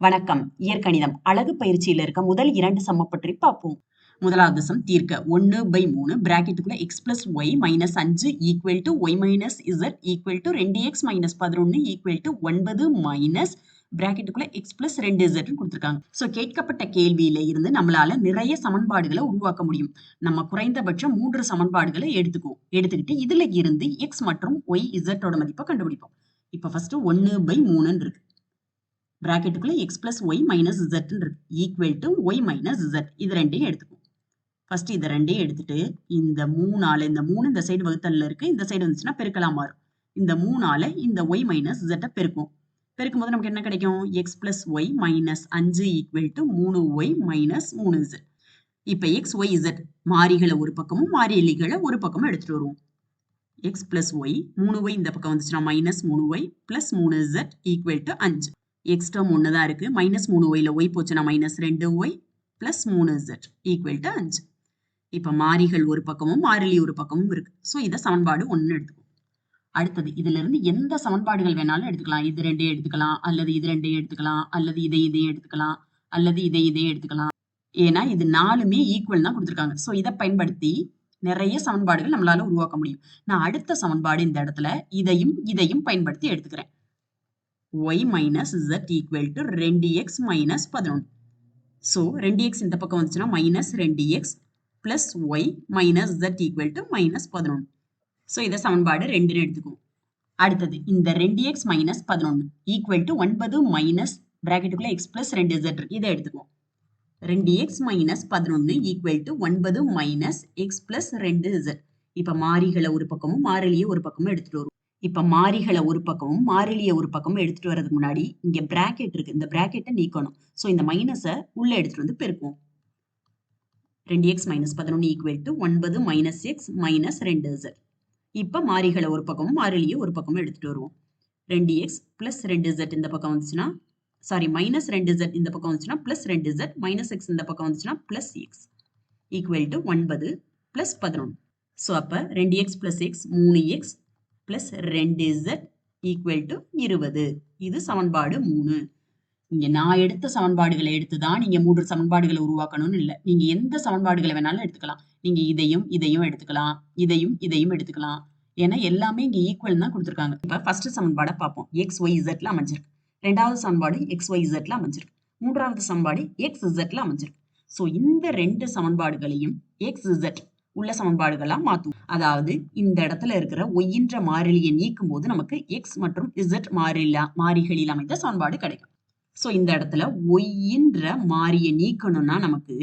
வணக்கம். இயற்கணிதம். அழகு பயிற்சியில் இருக்க முதல் இரண்டு சம பற்றி பார்ப்போம். முதலாவது சம் தீர்க்க ஒன்னு பை மூணு பிராக்கெட்டுக்குள்ள எக்ஸ் பிளஸ் ஒய் மைனஸ் அஞ்சு equal to y minus z equal to ரெண்டு எக்ஸ் மைனஸ் பதினொன்று ஈக்குவல் டு ஒன்பது மைனஸ் பிராக்கெட்டுக்குள்ள எக்ஸ் பிளஸ் ரெண்டு இசட்னு கொடுத்துருக்காங்க. ஸோ கேட்கப்பட்ட கேள்வியில இருந்து நம்மளால நிறைய சமன்பாடுகளை உருவாக்க முடியும். நம்ம குறைந்தபட்சம் மூன்று சமன்பாடுகளை எடுத்துக்குவோம் எடுத்துக்கிட்டு இதுல இருந்து எக்ஸ் மற்றும் ஒய் இசட்டோட மதிப்பை கண்டுபிடிப்போம். இப்போ ஃபர்ஸ்ட் ஒன்று பை மூணுன்னு இருக்கு. பிராக்கெட்டுக்குள்ள எக்ஸ் ப்ளஸ் ஒய் மைனஸ் இசட்னு இருக்கு. Equal to y minus z இது ரெண்டையும் எடுத்துக்கும் ஃபர்ஸ்ட் இதை ரெண்டையும் எடுத்துட்டு இந்த மூணால இந்த மூணு இந்த சைடு வகுத்தல்ல இருக்கு. இந்த சைடு வந்துச்சுன்னா பெருக்கலாம் மாறும் இந்த மூணால இந்த ஒய் மைனஸ் இசட்டை பெருக்கும் பெருக்கும் போது நமக்கு என்ன கிடைக்கும்? எக்ஸ் பிளஸ் ஒய் மைனஸ் அஞ்சு ஈக்குவல் டு மூணு ஒய் மைனஸ் மூணு இசட் இப்போ எக்ஸ் ஒய் இசட் மாறிகளை ஒரு பக்கமும் மாறிலிகளை ஒரு பக்கமும் எடுத்துட்டு வருவோம். எக்ஸ் பிளஸ் ஒய் மூணு ஒய் இந்த பக்கம் வந்துச்சுன்னா மைனஸ் மூணு ஒய் பிளஸ் மூணு இசட் ஈக்குவல் டு அஞ்சு. எக்ஸ் டேர்ம் ஒன்று தான் இருக்குது மைனஸ் மூணு ஒய்ல ஒய் போச்சுன்னா மைனஸ் ரெண்டு ஒய் ப்ளஸ் மூணு இசட் ஈக்குவல் டு அஞ்சு. இப்போ மாறிகள் ஒரு பக்கமும் மாறிலி ஒரு பக்கமும் இருக்குது ஸோ இதை சமன்பாடு ஒன்று எடுத்துக்கும் அடுத்தது இதுலேருந்து எந்த சமன்பாடுகள் வேணாலும் எடுத்துக்கலாம். இது ரெண்டையும் எடுத்துக்கலாம். அல்லது இது ரெண்டையும் எடுத்துக்கலாம். அல்லது இதை இதையும் எடுத்துக்கலாம். அல்லது இதை இதையும் எடுத்துக்கலாம். ஏன்னா இது நாலுமே ஈக்குவல் தான் கொடுத்துருக்காங்க. ஸோ இதை பயன்படுத்தி நிறைய சமன்பாடுகள் நம்மளால உருவாக்க முடியும். நான் அடுத்த சமன்பாடு இந்த இடத்துல இதையும் இதையும் பயன்படுத்தி எடுத்துக்கிறேன். Y minus z equal to ரெண்டு எக்ஸ் மைனஸ் பதினொன்று. ஸோ ரெண்டு எக்ஸ் இந்த பக்கம் வந்துச்சுன்னா மைனஸ் ரெண்டு x plus y minus z equal to minus பதினொன்று. ஸோ இதை சமன்பாடு ரெண்டுன்னு எடுத்துக்குவோம். அடுத்தது இந்த ரெண்டு எக்ஸ் மைனஸ் பதினொன்று ஈக்குவல் டு ஒன்பது மைனஸ் பிராக்கெட்டுக்குள்ள எக்ஸ் பிளஸ் ரெண்டு இசட் இதை எடுத்துக்குவோம். ரெண்டு எக்ஸ் மைனஸ் பதினொன்று ஈக்குவல் டு ஒன்பது மைனஸ் எக்ஸ் ப்ளஸ் ரெண்டு இசட் இப்போ மாறிகளை ஒரு பக்கமும் மாறிலியை ஒரு பக்கமும் எடுத்துகிட்டு வருவோம். இப்போ மாறிகளை ஒரு பக்கமும் மாறிலியை ஒரு பக்கமும் எடுத்துட்டு வரதுக்கு முன்னாடி இங்கே பிராக்கெட் இருக்கு. இந்த பிராக்கெட்டை நீக்கணும். ஸோ இந்த மைனஸை உள்ளே எடுத்துட்டு வந்து பெருக்குவோம். ரெண்டு எக்ஸ் மைனஸ் பதினொன்று ஈக்குவல் டு ஒன்பது மைனஸ் எக்ஸ் மைனஸ் ரெண்டு இசட் இப்போ மாறிகளை ஒரு பக்கமும் மாறிலியை ஒரு பக்கமும் எடுத்துட்டு வருவோம். ரெண்டு எக்ஸ் பிளஸ் ரெண்டு இசட் இந்த பக்கம் வந்துச்சுன்னா சாரி மைனஸ் ரெண்டு இசட் இந்த பக்கம் வந்துச்சுன்னா பிளஸ் ரெண்டு இசட் மைனஸ் எக்ஸ் இந்த பக்கம் வந்துச்சுன்னா பிளஸ் எக்ஸ் ஈக்குவல் டு ஒன்பது பிளஸ் பதினொன்று ஸோ அப்போ ரெண்டு எக்ஸ் பிளஸ் எக்ஸ் மூணு எக்ஸ் பிளஸ் ரெண்டு இசட் ஈக்குவல் டு இருபது. இது சமன்பாடு மூணு. இங்க நான் எடுத்த சமன்பாடுகளை எடுத்து தான் நீங்க மூன்று சமன்பாடுகளை உருவாக்கணும்னு இல்லை. நீங்க எந்த சமன்பாடுகளை வேணாலும் எடுத்துக்கலாம். நீங்க இதையும் இதையும் எடுத்துக்கலாம். இதையும் இதையும் எடுத்துக்கலாம். ஏன்னா எல்லாமே இங்க ஈக்குவல் தான் கொடுத்துருக்காங்க. இப்ப ஃபர்ஸ்ட் சமன்பாடை பார்ப்போம். எக்ஸ் ஒய் இசட்ல அமைஞ்சிருக்கு. ரெண்டாவது சமன்பாடு எக்ஸ் ஒய் இசட்ல அமைஞ்சிருக்கு. மூன்றாவது சமன்பாடு எக்ஸ் இசட்ல அமைஞ்சிருக்கு. ஸோ இந்த ரெண்டு சமன்பாடுகளையும் எக்ஸ் இசட் உள்ள சமன்பாடுகளா மாத்தும் அதாவது இந்த இடத்துல இருக்கிற ஒய்யின்ற மாறிலியை நீக்கும் போது நமக்கு எக்ஸ் மற்றும் இசட் மாறிலா மாறிகளில் அமைந்த சமன்பாடு கிடைக்கும். ஸோ இந்த இடத்துல ஒய்யின்ற மாறியை நீக்கணும்னா நமக்கு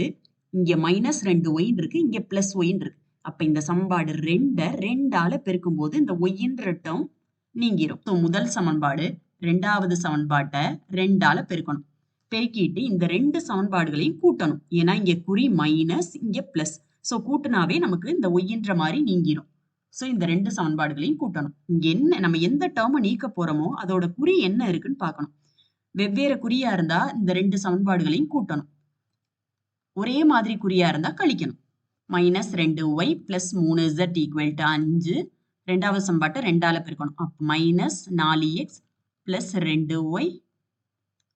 இங்கே மைனஸ் ரெண்டு ஒயின் இருக்கு இங்கே பிளஸ் ஒயின் இருக்கு. அப்போ இந்த சமன்பாடு ரெண்டை ரெண்டால பெருக்கும் போது இந்த ஒய்யின்ற டேர்ம் நீங்கிரும். ஸோ முதல் சமன்பாடு ரெண்டாவது சமன்பாட்டை ரெண்டால பெருக்கணும். பெருக்கிட்டு இந்த ரெண்டு சமன்பாடுகளையும் கூட்டணும். ஏன்னா இங்கே குறி மைனஸ் இங்கே பிளஸ் ஸோ கூட்டினாவே நமக்கு இந்த ஒய்யின்ற மாதிரி நீங்கிடும் ஸோ இந்த ரெண்டு சமன்பாடுகளையும் கூட்டணும். இங்கே என்ன நம்ம எந்த டேர்மை நீக்க போகிறோமோ அதோட குறி என்ன இருக்குன்னு பார்க்கணும். வெவ்வேறு குறியா இருந்தா இந்த ரெண்டு சமன்பாடுகளையும் கூட்டணும். ஒரே மாதிரி குறியா இருந்தா கழிக்கணும். மைனஸ் ரெண்டு ஒய் பிளஸ் மூணு இசட் ஈக்குவல் டு அஞ்சு. ரெண்டாவது சமன்பாட்டை ரெண்டால பெருக்கணும். அப்போ மைனஸ் நாலு எக்ஸ் பிளஸ் ரெண்டு ஒய்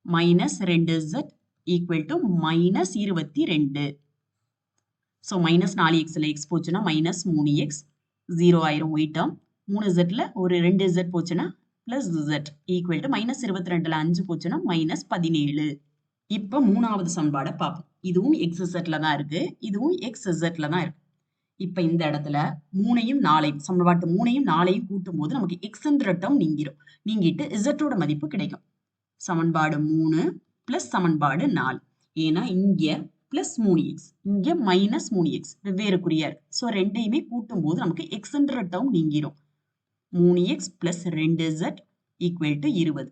மைனஸ் ரெண்டு இசட் ஈக்குவல் டு மைனஸ் இருபத்தி ரெண்டு. ஸோ மைனஸ் நாலு எக்ஸில் எக்ஸ் போச்சுன்னா மைனஸ் மூணு எக்ஸ் ஜீரோ ஆயிரம் ஒய் டேர்ம் மூணு இசட்டில் ஒரு ரெண்டு இசட் போச்சுன்னா plus z equal to minus இருபத்தி ரெண்டில் அஞ்சு போச்சுன்னா மைனஸ் பதினேழு. இப்போ மூணாவது சமன்பாடை பார்ப்போம். இதுவும் எக்ஸ் இசட்ல தான் இருக்குது இதுவும் எக்ஸ் இசட்ல தான் இருக்குது இப்போ இந்த இடத்துல மூணையும் நாளையும் சமன்பாட்டு மூணையும் நாளையும் கூட்டும் போது நமக்கு எக்ஸ்ன்ற டேர்ம் நீங்கிரும். நீங்கிட்டு இசட்டோட மதிப்பு கிடைக்கும். சமன்பாடு மூணு பிளஸ் சமன்பாடு நாலு. ஏன்னா இங்கே பிளஸ் மூணு எக்ஸ் இங்கே மைனஸ் மூணு எக்ஸ் வெவ்வேறு குறியா இருக்கு ஸோ ரெண்டையுமே கூட்டும் போது நமக்கு எக்ஸ்ன்ற டேர்ம் நீங்கிரும். மூணு எக்ஸ் பிளஸ் ரெண்டு ஜெட் ஈக்குவல் டு இருபது.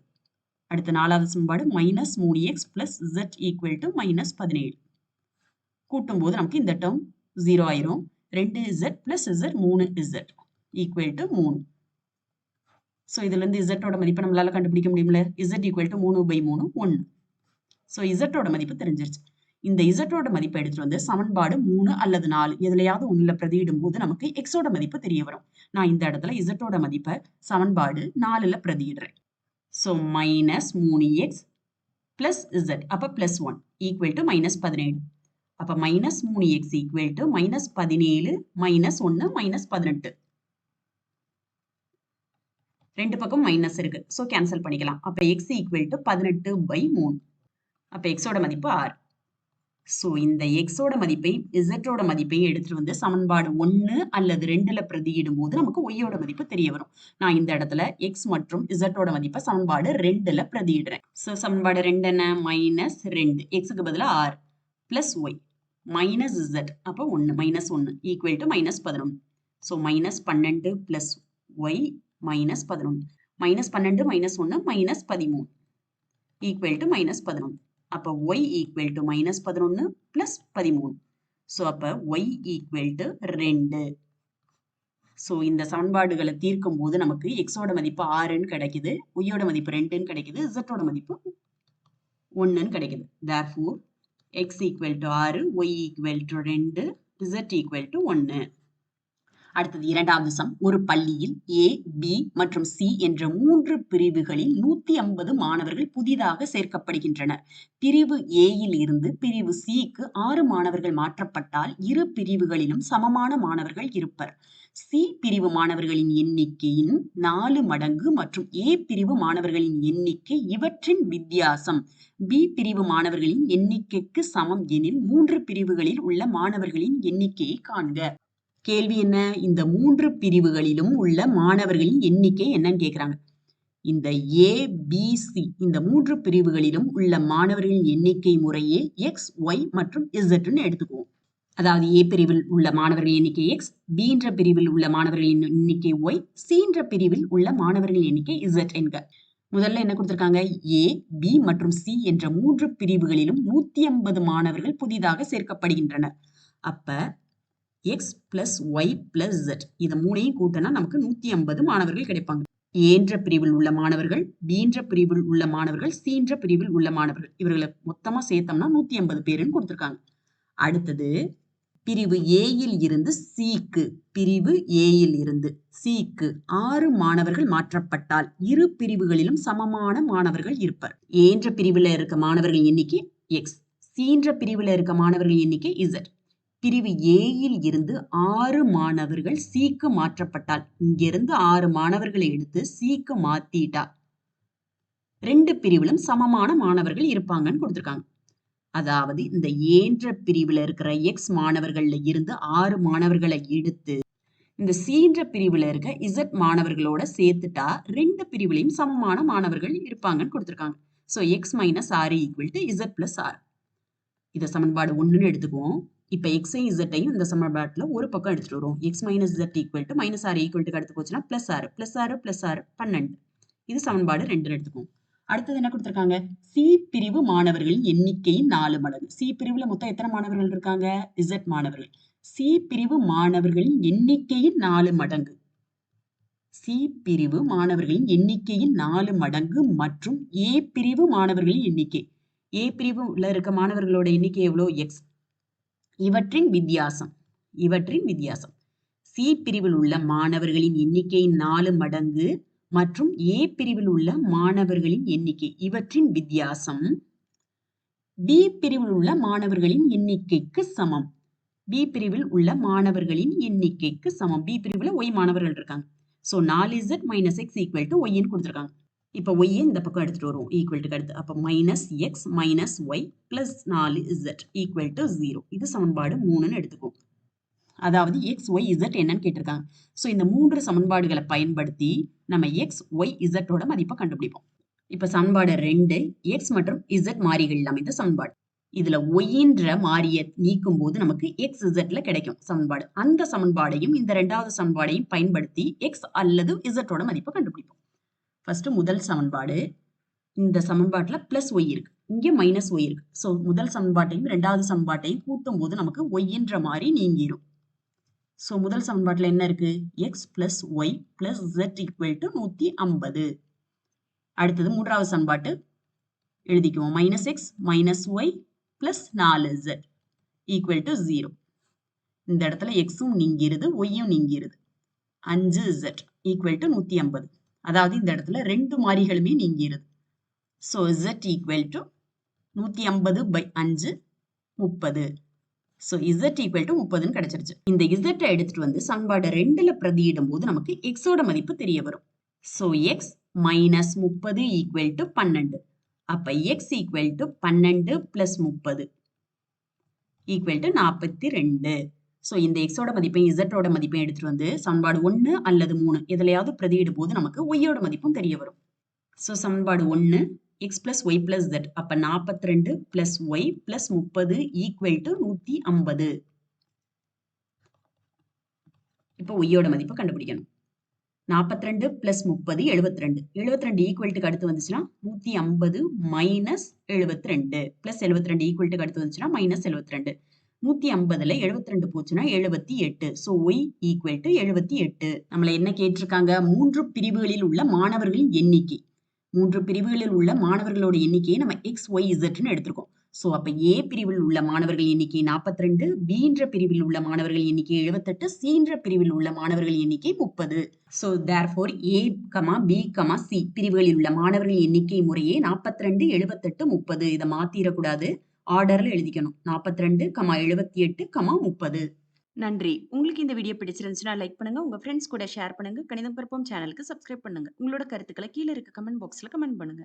அடுத்த நாலாவது சமன்பாடு மைனஸ் மூணு x plus z equal to minus பதினேழு. கூட்டும் போது நமக்கு இந்த டேர்ம் ஜீரோ ஆயிரும். ரெண்டு இசட் பிளஸ் இசட் மூணு இசட் ஈக்குவல் டு மூணு. ஸோ இதுலேருந்து இசட்டோட மதிப்பை நம்மளால் கண்டுபிடிக்க முடியுமில்ல இசட் ஈக்குவல் டு மூணு பை மூணு ஒன்று ஸோ இசட்டோட மதிப்பு தெரிஞ்சிருச்சு. இந்த இசட்டோட மதிப்பை எடுத்துட்டு வந்து சமன்பாடு மூணு அல்லது நாலு எதுலையாவது ஒண்ணுல பிரதியிடும் போது நமக்கு எக்ஸோட மதிப்பு தெரிய வரும். நான் இந்த இடத்துல இசட்டோட மதிப்பை சமன்பாடு நாலுல பிரதியிடுறேன். ஸோ மைனஸ் மூணு எக்ஸ் பிளஸ் இசட் அப்போ plus one equal to minus பதினேழு. அப்ப மைனஸ் மூணு எக்ஸ் ஈக்குவல் டு மைனஸ் பதினேழு மைனஸ் ஒன்னு மைனஸ் பதினெட்டு. ரெண்டு பக்கம் மைனஸ் இருக்கு. ஸோ கேன்சல் பண்ணிக்கலாம். அப்போ எக்ஸ் ஈக்குவல் டு பதினெட்டு பை மூணு. அப்போ எக்ஸோட மதிப்பு ஆறு. ஸோ இந்த எக்ஸோட மதிப்பை இசட்டோட மதிப்பையும் எடுத்துட்டு வந்து சமன்பாடு ஒன்று அல்லது ரெண்டுல பிரதியிடும் போது நமக்கு ஒய்யோட மதிப்பு தெரிய வரும். நான் இந்த இடத்துல எக்ஸ் மற்றும் இசட்டோட மதிப்பை சமன்பாடு ரெண்டுல பிரதியிடுறேன். ஸோ சமன்பாடு ரெண்டு என்ன? மைனஸ் ரெண்டு. எக்ஸுக்கு பதிலாக r plus y minus z அப்போ ஒன்று மைனஸ் ஒன்று ஈக்குவல் டு மைனஸ் பதினொன்று ஸோ மைனஸ் பன்னெண்டு பிளஸ் ஒய் மைனஸ் பதினொன்று மைனஸ் பன்னெண்டு மைனஸ் ஒன்று மைனஸ் பதிமூணு. ஈக்குவல் டு மைனஸ் பதினொன்று அப்போ ஒய் ஈக்குவல் டு மைனஸ் பதினொன்று ப்ளஸ் பதிமூணு. ஸோ அப்போ ஒய் ஈக்குவல் டு ரெண்டு. ஸோ இந்த சமன்பாடுகளை தீர்க்கும் போது நமக்கு எக்ஸோட மதிப்பு ஆறுன்னு கிடைக்குது ஒய்யோட மதிப்பு ரெண்டுன்னு கிடைக்குது இசட்டோட மதிப்பு ஒன்றுன்னு கிடைக்குது. Therefore x equal to ஆறு ஒய் ஈக்குவல் டு ரெண்டு இசட் ஈக்குவல் டு ஒன்று அடுத்தது இரண்டாவது சம் ஒரு பள்ளியில் ஏ பி மற்றும் சி என்ற மூன்று பிரிவுகளில் நூத்தி ஐம்பது மாணவர்கள் புதிதாக சேர்க்கப்படுகின்றனர். பிரிவு ஏயில் இருந்து பிரிவு சிக்கு ஆறு மாணவர்கள் மாற்றப்பட்டால் இரு பிரிவுகளிலும் சமமான மாணவர்கள் இருப்பர். சி பிரிவு மாணவர்களின் எண்ணிக்கையின் நாலு மடங்கு மற்றும் ஏ பிரிவு மாணவர்களின் எண்ணிக்கை இவற்றின் வித்தியாசம். பி பிரிவு மாணவர்களின் எண்ணிக்கைக்கு சமம் எனில் மூன்று பிரிவுகளில் உள்ள மாணவர்களின் எண்ணிக்கையை காண்க. கேள்வி என்ன? இந்த மூன்று பிரிவுகளிலும் உள்ள மாணவர்களின் எண்ணிக்கை என்னன்னு கேக்குறாங்க. இந்த ஏ பி சி இந்த மூன்று பிரிவுகளிலும் உள்ள மாணவர்களின் எண்ணிக்கை முறையே எக்ஸ் ஒய் மற்றும் இசட்னு எடுத்துக்குவோம். அதாவது ஏ பிரிவில் உள்ள மாணவர்களின் எண்ணிக்கை எக்ஸ் பின்ற பிரிவில் உள்ள மாணவர்களின் எண்ணிக்கை ஒய் சீன்ற பிரிவில் உள்ள மாணவர்களின் எண்ணிக்கை இசட் என்க. முதல்ல என்ன கொடுத்துருக்காங்க? ஏ பி மற்றும் சி என்ற மூன்று பிரிவுகளிலும் நூத்தி ஐம்பது மாணவர்கள் புதிதாக சேர்க்கப்படுகின்றனர். அப்ப x plus y plus z இதை மூணையும் கூட்டினா நமக்கு நூற்றி ஐம்பது மாணவர்கள் கிடைப்பாங்க. ஏன்ற பிரிவில் உள்ள மாணவர்கள் பீன்ற பிரிவில் உள்ள மாணவர்கள் சீன்ற பிரிவில் உள்ள மாணவர்கள். இவர்களை மொத்தமாக சேர்த்தோம்னா நூற்றி ஐம்பது பேருன்னு கொடுத்துருக்காங்க. அடுத்தது பிரிவு ஏயில் இருந்து சிக்கு பிரிவு ஏயில் இருந்து சிக்கு ஆறு மாணவர்கள் மாற்றப்பட்டால் இரு பிரிவுகளிலும் சமமான மாணவர்கள் இருப்பர். ஏன்ற பிரிவில் இருக்க மாணவர்கள் எண்ணிக்கை எக்ஸ் சீன்ற பிரிவில் இருக்க மாணவர்கள் எண்ணிக்கை இசட் பிரிவு ஏயில் இருந்து ஆறு மாணவர்கள் சிக்கு மாற்றப்பட்டால் இங்கிருந்து ஆறு மாணவர்களை எடுத்து சிக்கு மாத்திட்டா. ரெண்டு பிரிவிலும் சமமான மாணவர்கள் இருப்பாங்கன்னு கொடுத்துருக்காங்க. அதாவது இந்த ஏன்ற பிரிவுல இருக்கிற எக்ஸ் மாணவர்கள்ல இருந்து ஆறு மாணவர்களை எடுத்து இந்த சீன்ற பிரிவுல இருக்க இசட் மாணவர்களோட சேர்த்துட்டா ரெண்டு பிரிவிலையும் சமமான மாணவர்கள் இருப்பாங்கன்னு கொடுத்துருக்காங்க. So x minus r equal to z plus r இதை சமன்பாடு ஒன்றுன்னு எடுத்துக்குவோம். இப்போ எக்ஸையும் இசட்டையும் இந்த சமன்பாட்டில் ஒரு பக்கம் எடுத்துட்டு வருவோம். X minus z equal to minus ஆறு ஈக்குவல் டு எடுத்து போச்சுன்னா ப்ளஸ் ஆறு ப்ளஸ் ஆறு ப்ளஸ் ஆறு பன்னெண்டு. இது சமன்பாடு ரெண்டுன்னு எடுத்துக்கும் அடுத்தது என்ன கொடுத்துருக்காங்க? சி பிரிவு மாணவர்களின் எண்ணிக்கையின் நாலு மடங்கு. சி பிரிவுல மொத்தம் எத்தனை மாணவர்கள் இருக்காங்க? இசட் மாணவர்கள். சி பிரிவு மாணவர்களின் எண்ணிக்கையின் நாலு மடங்கு. சி பிரிவு மாணவர்களின் எண்ணிக்கையின் நாலு மடங்கு மற்றும் ஏ பிரிவு மாணவர்களின் எண்ணிக்கை. ஏ பிரிவுல இருக்க மாணவர்களோட எண்ணிக்கை எவ்வளோ? எக்ஸ் இவற்றின் வித்தியாசம் இவற்றின் வித்தியாசம். சி பிரிவில் உள்ள மாணவர்களின் எண்ணிக்கையின் நாலு மடங்கு மற்றும் ஏ பிரிவில் உள்ள மாணவர்களின் எண்ணிக்கை. இவற்றின் வித்தியாசம் பி பிரிவில் உள்ள மாணவர்களின் எண்ணிக்கைக்கு சமம். பி பிரிவில் உள்ள மாணவர்களின் எண்ணிக்கைக்கு சமம். பி பிரிவில் ஒய் மாணவர்கள் இருக்காங்க. ஸோ நாலு z minus x equal to ஒய்ன்னு கொடுத்துருக்காங்க. இப்போ ஒய்யை இந்த பக்கம் எடுத்துட்டு வருவோம். ஈக்குவல் டு அடுத்து. அப்போ minus x minus y plus நாலு இசட் ஈக்குவல் டு ஜீரோ இது சமன்பாடு மூணுன்னு எடுத்துக்கும் அதாவது எக்ஸ் ஒய் இசட் என்னன்னு கேட்டிருக்காங்க. ஸோ இந்த மூன்று சமன்பாடுகளை பயன்படுத்தி நம்ம எக்ஸ் ஒய் இசட்டோட மதிப்பை கண்டுபிடிப்போம். இப்போ சமன்பாடு ரெண்டு எக்ஸ் மற்றும் இசட் மாறிகள் அமைந்த சமன்பாடு. இதுல ஒய்ன்ற மாறியை நீக்கும் போது நமக்கு எக்ஸ் இசட்ல கிடைக்கும் சமன்பாடு. அந்த சமன்பாடையும் இந்த ரெண்டாவது சமன்பாடையும் பயன்படுத்தி எக்ஸ் அல்லது இசட்டோட மதிப்பை கண்டுபிடிப்போம். ஃபர்ஸ்ட் முதல் சமன்பாடு. இந்த சமன்பாட்டில் பிளஸ் ஒய் இருக்கு. இங்கே மைனஸ் ஒய் இருக்கு. ஸோ முதல் சமன்பாட்டையும் ரெண்டாவது சமன்பாட்டையும் கூட்டும் போது நமக்கு ஒய்ன்ற மாதிரி நீங்கிடும் ஸோ முதல் சமன்பாட்டில் என்ன இருக்கு? X plus y plus z equal to நூற்றி ஐம்பது. அடுத்தது மூன்றாவது சமன்பாட்டு. எழுதிக்குவோம். Minus x minus y plus நாலு ஜெட் ஈக்குவல் டு ஜீரோ இந்த இடத்துல எக்ஸும் நீங்கிருது ஒய்யும் நீங்கிருது. அஞ்சு ஜெட் ஈக்குவல் டு நூற்றி ஐம்பது. அதாவது இந்த இடத்துல ரெண்டு மாறிகளுமே நீங்கிறது ஸோ இசட் ஈக்குவல் டு நூற்றி ஐம்பது பை அஞ்சு முப்பது. ஸோ இசட் ஈக்குவல் டு முப்பதுன்னு கிடைச்சிருச்சு. இந்த இசட்டை எடுத்துட்டு வந்து சமன்பாடு ரெண்டில் பிரதியிடும் போது நமக்கு எக்ஸோட மதிப்பு தெரிய வரும். ஸோ எக்ஸ் மைனஸ் முப்பது ஈக்குவல் டு பன்னெண்டு. அப்போ எக்ஸ் ஈக்குவல் டு பன்னெண்டு ப்ளஸ் முப்பது ஈக்குவல் டு நாற்பத்தி ரெண்டு. ஸோ இந்த எக்ஸோட மதிப்பையும் இசட்டோட மதிப்பையும் எடுத்துகிட்டு வந்து சமன்பாடு ஒன்று அல்லது மூணு எதுலையாவது பிரதியிடும் போது நமக்கு ஒய்யோட மதிப்பும் தெரிய வரும். ஸோ சமன்பாடு ஒன்று x plus y plus z அப்போ நாற்பத்தி ரெண்டு பிளஸ் ஒய் பிளஸ் முப்பது ஈக்குவல் டு நூற்றி ஐம்பது. இப்போ ஒய்யோட மதிப்பு கண்டுபிடிக்கணும். நாற்பத்தி ரெண்டு பிளஸ் முப்பது எழுபத்தி ரெண்டு எழுபத்தி ரெண்டு ஈக்குவல்ட்டுக்கு அடுத்து வந்துச்சுன்னா நூற்றி ஐம்பது மைனஸ் எழுபத்தி ரெண்டு பிளஸ் எழுபத்தி ரெண்டு ஈக்குவல்ட்டுக்கு அடுத்து வந்துச்சுன்னா மைனஸ் எழுபத்தி ரெண்டு நூற்றி ஐம்பதுல எழுபத்தி ரெண்டு போச்சுன்னா எழுபத்தி எட்டு. ஸோ ஒய் ஈக்குவல் டு எழுபத்தி எட்டு. நம்மளை என்ன கேட்டிருக்காங்க? மூன்று பிரிவுகளில் உள்ள மாணவர்களின் எண்ணிக்கை. மூன்று பிரிவுகளில் உள்ள மாணவர்களோட எண்ணிக்கையை நம்ம எக்ஸ் ஒய் இசட்னு எடுத்திருக்கோம். ஸோ அப்போ ஏ பிரிவில் உள்ள மாணவர்கள் எண்ணிக்கை நாற்பத்தி ரெண்டு பீன்ற பிரிவில் உள்ள மாணவர்கள் எண்ணிக்கை எழுபத்தெட்டு சீன்ற பிரிவில் உள்ள மாணவர்கள் எண்ணிக்கை முப்பது. So therefore A comma B comma C பிரிவுகளில் உள்ள மாணவர்கள் எண்ணிக்கை முறையே நாற்பத்தி ரெண்டு எழுபத்தெட்டு முப்பது. இதை மாத்திரக்கூடாது. ஆர்டர்ல எழுதிக்கணும். நாற்பத்தி ரெண்டு கமா எழுபத்தி எட்டு கமா முப்பது. நன்றி. உங்களுக்கு இந்த வீடியோ பிடிச்சிருந்துச்சுன்னா லைக் பண்ணுங்க. உங்க ஃப்ரெண்ட்ஸ் கூட ஷேர் பண்ணுங்க. கணிதம் பருப்பம் சேனலுக்கு சப்ஸ்கிரைப் பண்ணுங்க. உங்களோட கருத்துக்களை கீழே இருக்க கமெண்ட் பாக்ஸ்ல கமெண்ட் பண்ணுங்க.